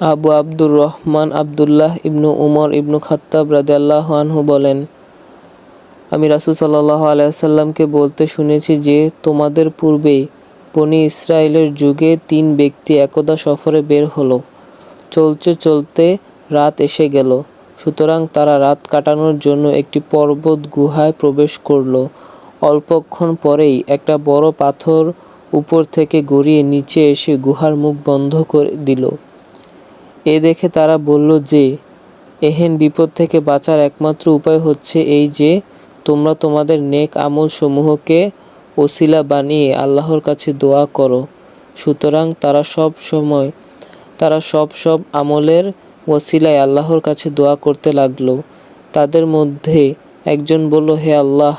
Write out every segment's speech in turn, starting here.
আবু আব্দুর রহমান আবদুল্লাহ ইবনু উমর ইবনু খাত্তাব রাদিয়াল্লাহু আনহু বলেন, আমি রাসূল সাল্লাল্লাহু আলাইহি সাল্লামকে বলতে শুনেছি যে, তোমাদের পূর্বে বনি ইসরায়েলের যুগে তিন ব্যক্তি একদা সফরে বের হলো। চলতে চলতে রাত এসে গেল। সুতরাং তারা রাত কাটানোর জন্য একটি পর্বত গুহায় প্রবেশ করল। অল্পক্ষণ পরেই একটা বড় পাথর উপর থেকে গড়িয়ে নিচে এসে গুহার মুখ বন্ধ করে দিল। এ দেখে তারা বলল যে, এহেন বিপদ থেকে বাঁচার একমাত্র উপায় হচ্ছে এই যে, তোমরা তোমাদের নেক আমল সমূহকে ওসিলা বানিয়ে আল্লাহর কাছে দোয়া করো। সুতরাং তারা সব সময়, তারা সব সব আমলের ওসিলায় আল্লাহর কাছে দোয়া করতে লাগল। তাদের মধ্যে একজন বলল, হে আল্লাহ,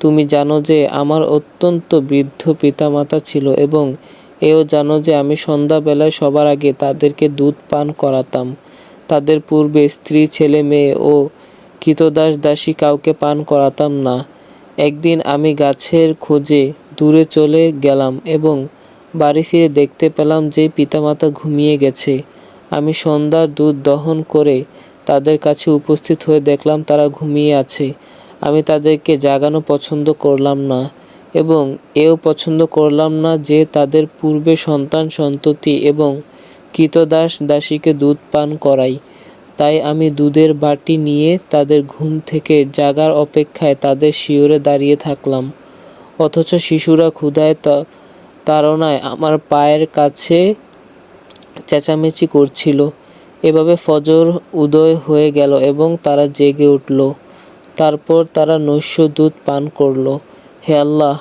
তুমি জানো যে, আমার অত্যন্ত বৃদ্ধ পিতামাতা ছিল এবং এও জানো যে আমি সন্ধ্যাবেলায় সবার আগে তাদেরকে দুধ পান করাতাম। তাদের পূর্বে স্ত্রী, ছেলে, মেয়ে ও কৃতদাস দাসী কাউকে পান করাতাম না। একদিন আমি গাছের খোঁজে দূরে চলে গেলাম এবং বাড়ি ফিরে দেখতে পেলাম যে পিতামাতা ঘুমিয়ে গেছে। আমি সন্ধ্যার দুধ দহন করে তাদের কাছে উপস্থিত হয়ে দেখলাম তারা ঘুমিয়ে আছে। আমি তাদেরকে জাগানো পছন্দ করলাম না। এবং এও পছন্দ করলাম না যে তাদের পূর্বে সন্তান সন্ততি এবং কৃতদাস দাসীকে দুধ পান করাই। তাই আমি দুধের বাটি নিয়ে তাদের ঘুম থেকে জাগার অপেক্ষায় তাদের শিওরে দাঁড়িয়ে থাকলাম। অথচ শিশুরা ক্ষুধায় তাড়নায় আমার পায়ের কাছে চেঁচামেচি করছিল। এভাবে ফজর উদয় হয়ে গেল এবং তারা জেগে উঠল। তারপর তারা নৈশ দুধ পান করল। হে আল্লাহ,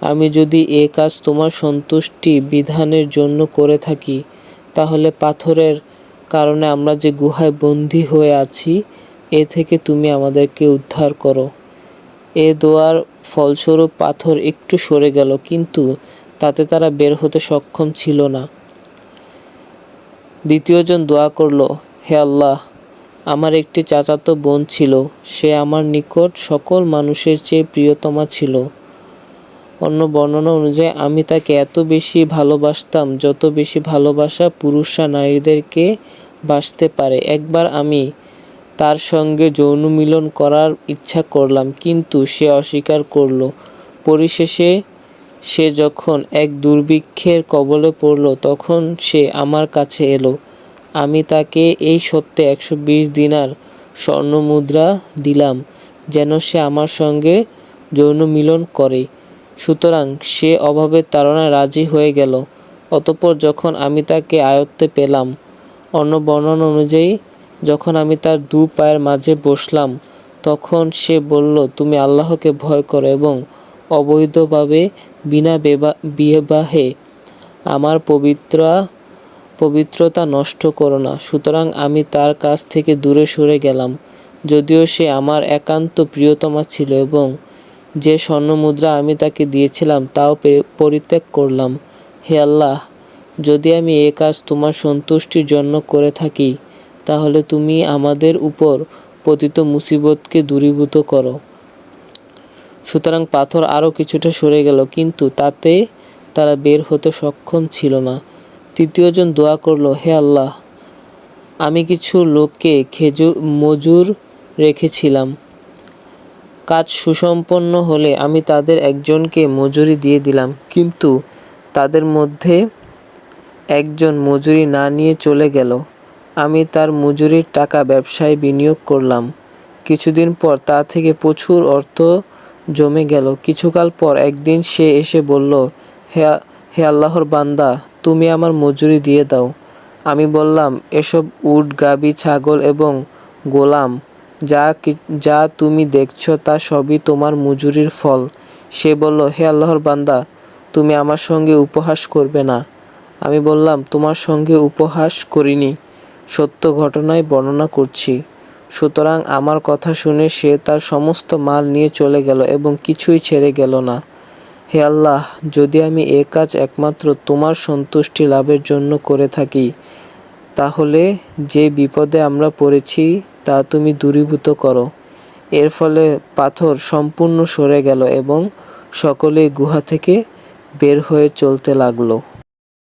আমি যদি এ কাজ তোমার সন্তুষ্টি বিধানের জন্য করে থাকি, তাহলে পাথরের কারণে আমরা যে গুহায় বন্দী হয়ে আছি, এ থেকে তুমি আমাদেরকে উদ্ধার করো। এ দোয়ার ফলস্বরূপ পাথর একটু সরে গেল, কিন্তু তাতে তারা বের হতে সক্ষম ছিল না। দ্বিতীয়জন দোয়া করল, হে আল্লাহ, আমার একটি চাচাতো বোন ছিল, সে আমার নিকট সকল মানুষের চেয়ে প্রিয়তমা ছিল। অন্য বর্ণনা অনুযায়ী, আমি তাকে এত বেশি ভালোবাসতাম যত বেশি ভালোবাসা পুরুষরা নারীদেরকে বাসতে পারে। একবার আমি তার সঙ্গে যৌন মিলন করার ইচ্ছা করলাম, কিন্তু সে অস্বীকার করল। পরিশেষে সে যখন এক দুর্ভিক্ষের কবলে পড়ল, তখন সে আমার কাছে এলো। আমি তাকে এই সত্যে একশো বিশ দিনার স্বর্ণমুদ্রা দিলাম, যেন সে আমার সঙ্গে যৌন মিলন করে। সুতরাং সে অভাবের তাড়নায় রাজি হয়ে গেল। অতপর যখন আমি তাকে আয়ত্তে পেলাম, অন্য বর্ণনা অনুযায়ী, যখন আমি তার দু পায়ের মাঝে বসলাম, তখন সে বলল, তুমি আল্লাহকে ভয় করো এবং অবৈধভাবে বিনা বিবাহে আমার পবিত্রা, পবিত্রতা নষ্ট করো না। সুতরাং আমি তার কাছ থেকে দূরে সরে গেলাম। যদিও সে আমার একান্ত প্রিয়তমা ছিল এবং যে স্বর্ণমুদ্রা আমি তাকে দিয়েছিলাম, তাও পরিত্যাগ করলাম। হে আল্লাহ, যদি আমি এ কাজ তোমার সন্তুষ্টির জন্য করে থাকি, তাহলে তুমি আমাদের উপর পতিত মুসিবতকে দূরীভূত করো। সুতরাং পাথর আরও কিছুটা সরে গেল, কিন্তু তাতে তারা বের হতে সক্ষম ছিল না। তৃতীয়জন দোয়া করল, হে আল্লাহ, আমি কিছু লোককে খেজুর মজুর রেখেছিলাম। কাজ সুসম্পন্ন হলে আমি তাদের একজনকে মজুরি দিয়ে দিলাম। কিন্তু তাদের মধ্যে একজন মজুরি না নিয়ে চলে গেল। আমি তার মজুরির টাকা ব্যবসায় বিনিয়োগ করলাম। কিছুদিন পর তা থেকে প্রচুর অর্থ জমে গেল। কিছুকাল পর একদিন সে এসে বলল, হে হে আল্লাহর বান্দা, তুমি আমার মজুরি দিয়ে দাও। আমি বললাম, এসব উট, গাবি, ছাগল এবং গোলাম যা যা তুমি দেখছ তা সবই তোমার মজুরির ফল। সে বলল, হে আল্লাহর বান্দা, তুমি আমার সঙ্গে উপহাস করবে না। আমি বললাম, তোমার সঙ্গে উপহাস করিনি। সত্য ঘটনায় বর্ণনা করছি। সুতরাং আমার কথা শুনে সে তার সমস্ত মাল নিয়ে চলে গেল এবং কিছুই ছেড়ে গেল না। হে আল্লাহ, যদি আমি এ কাজ একমাত্র তোমার সন্তুষ্টি লাভের জন্য করে থাকি, তাহলে যে বিপদে আমরা পড়েছি তা তুমি দূরীভূত করো। এর ফলে পাথর সম্পূর্ণ সরে গেল এবং সকলে গুহা থেকে বের হয়ে চলতে লাগল।